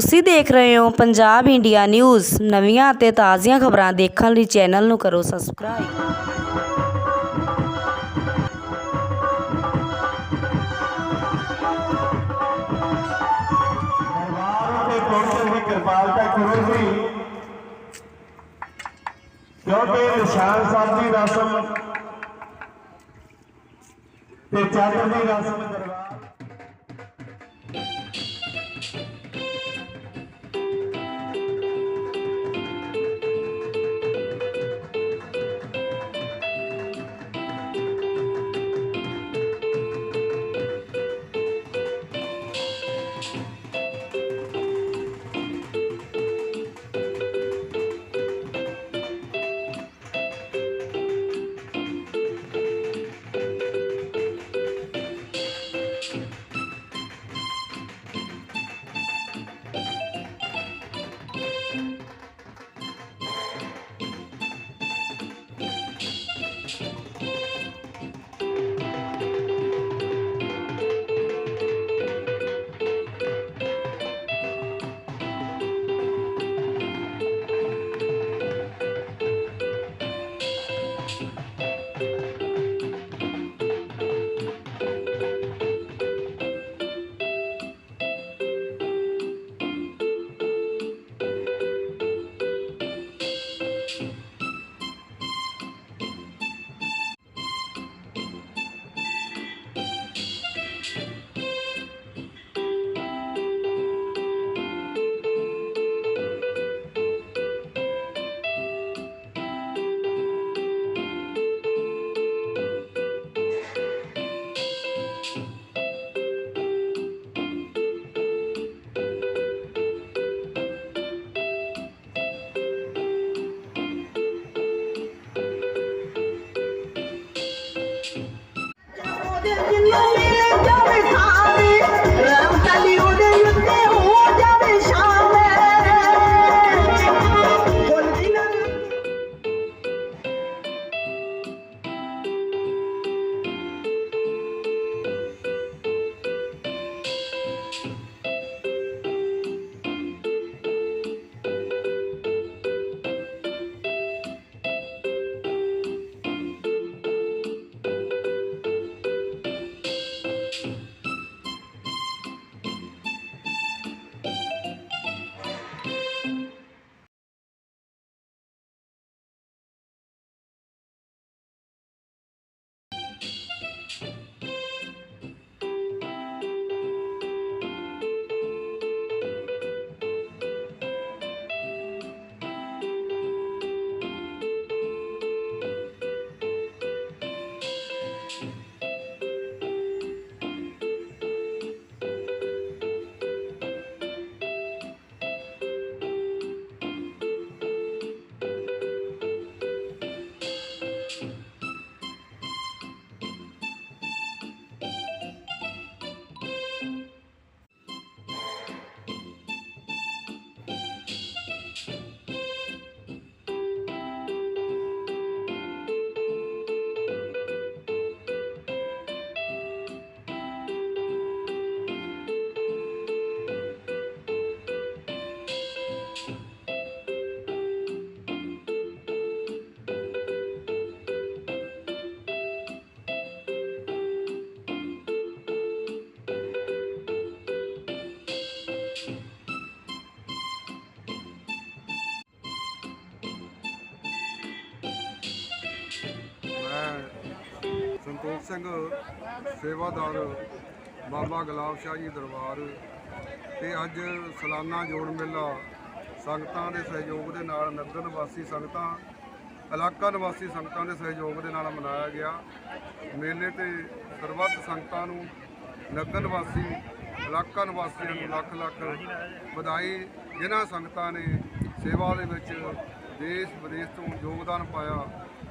ਤੁਸੀਂ ਦੇਖ ਰਹੇ ਹੋ ਪੰਜਾਬ ਇੰਡੀਆ ਨਿਊਜ਼। ਨਵੀਆਂ ਅਤੇ ਤਾਜ਼ੀਆਂ ਖਬਰਾਂ ਦੇਖਣ ਲਈ ਚੈਨਲ ਨੂੰ ਕਰੋ ਸਬਸਕ੍ਰਾਈਬ। ਕਿਉਂਕਿ ਨਿਸ਼ਾਨ ਸਾਹਿਬ ਦੀ ਰਸਮ ਤੇ ਚਾਦਰ ਦੀ ਰਸਮ ਦਰਬਾਰ ਮੈਂ ਸਿੰਘ, ਸੇਵਾਦਾਰ ਬਾਬਾ ਗੁਲਾਬ ਸ਼ਾਹ ਜੀ ਦਰਬਾਰ ਤੇ ਅੱਜ ਸਾਲਾਨਾ ਜੋੜ ਮੇਲਾ ਸੰਗਤਾਂ ਦੇ ਸਹਿਯੋਗ ਦੇ ਨਾਲ ਨਗਰ ਨਿਵਾਸੀ ਸੰਗਤਾਂ, ਇਲਾਕਾ ਨਿਵਾਸੀ ਸੰਗਤਾਂ ਦੇ ਸਹਿਯੋਗ ਦੇ ਨਾਲ ਮਨਾਇਆ ਗਿਆ। ਮੇਲੇ ਤੇ ਸਰਬੱਤ ਸੰਗਤਾਂ ਨੂੰ ਨਗਰ ਨਿਵਾਸੀ, ਇਲਾਕਾ ਨਿਵਾਸੀਆਂ ਨੂੰ ਲੱਖ ਲੱਖ ਵਧਾਈ। ਜਿਨ੍ਹਾਂ ਸੰਗਤਾਂ ਨੇ ਸੇਵਾ ਦੇ ਵਿੱਚ ਦੇਸ਼ ਵਿਦੇਸ਼ ਤੋਂ ਯੋਗਦਾਨ ਪਾਇਆ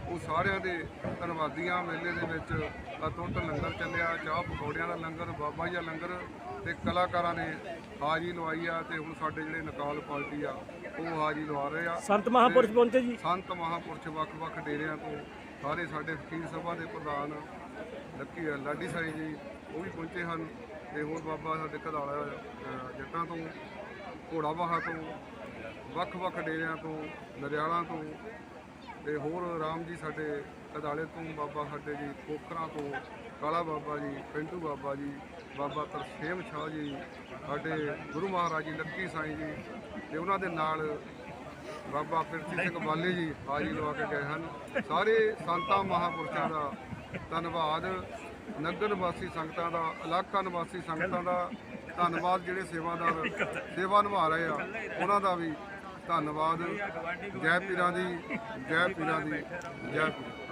ਉਹ ਸਾਰਿਆਂ ਦੇ ਧੰਨਵਾਦੀਆਂ ਮੇਲੇ ਦੇ ਵਿੱਚ ਅਤੁੱਟ ਲੰਗਰ ਚੱਲਿਆ ਚਾਹ ਪਕੌੜਿਆਂ ਦਾ ਲੰਗਰ ਬਾਬਾ ਜੀ ਦਾ ਲੰਗਰ ਤੇ ਕਲਾਕਾਰਾਂ ਨੇ ਹਾਜ਼ਰੀ ਲਵਾਈ ਆ ਤੇ ਹੁਣ ਸਾਡੇ ਜਿਹੜੇ ਨਕਾਲ ਪਾਰਟੀ ਆ ਉਹ ਹਾਜ਼ਰੀ ਲਵਾ ਰਹੇ ਆ। ਸੰਤ ਮਹਾਂਪੁਰਸ਼ ਪਹੁੰਚੇ ਜੀ? ਸੰਤ ਮਹਾਂਪੁਰਸ਼ ਵੱਖ-ਵੱਖ ਡੇਰਿਆਂ ਤੋਂ ਸਾਰੇ ਸਾਡੇ ਫਕੀਰ ਸਭਾ ਦੇ ਪ੍ਰਧਾਨ ਲੱਕੀ ਲਾਡੀ ਸਾਈ ਜੀ ਉਹ ਵੀ ਪਹੁੰਚੇ ਹਨ ਤੇ ਹੋਰ ਬਾਬਾ ਸਾਡੇ ਘਰਾਲਾ ਅ, ਜੱਟਾਂ ਤੋਂ ਘੋੜਾ ਬਾਹਾ ਤੋਂ ਵੱਖ-ਵੱਖ ਡੇਰਿਆਂ ਤੋਂ, ਨਰਿਆਲਾਂ ਤੋਂ ਤੇ ਹੋਰ ਰਾਮ ਜੀ ਸਾਡੇ ਕਦਾਲੇ ਤੋਂ, ਬਾਬਾ ਸਾਡੇ ਜੀ ਕੋਕਰਾਂ ਤੋਂ, ਕਾਲਾ ਬਾਬਾ ਜੀ, ਪਿੰਟੂ ਬਾਬਾ ਜੀ, ਬਾਬਾ ਤਰਸੇਮ ਸ਼ਾਹ ਜੀ, ਸਾਡੇ ਗੁਰੂ ਮਹਾਰਾਜ ਜੀ, ਲੱਕੀ ਸਾਈਂ ਜੀ ਤੇ ਉਹਨਾਂ ਦੇ ਨਾਲ ਬਾਬਾ ਪਿਰਥੀ ਸਿੰਘ ਬਾਲੇ ਜੀ ਹਾਜ਼ਰੀ ਲਵਾ ਕੇ ਗਏ ਹਨ। ਸਾਰੇ ਸੰਤਾਂ ਮਹਾਪੁਰਸ਼ਾਂ ਦਾ ਧੰਨਵਾਦ। ਨਗਰ ਨਿਵਾਸੀ ਸੰਗਤਾਂ ਦਾ, ਇਲਾਕਾ ਨਿਵਾਸੀ ਸੰਗਤਾਂ ਦਾ ਧੰਨਵਾਦ ਜਿਹੜੇ ਸੇਵਾਦਾਰ ਸੇਵਾ ਨਿਭਾ ਰਹੇ ਆ, ਉਹਨਾਂ ਦਾ ਵੀ ਧੰਨਵਾਦ। ਜੈ ਪੀਰਾਂ ਦੀ ਜੈ ਪੀਰਾਂ ਦੀ ਜੈ ਪੀਰਾਂ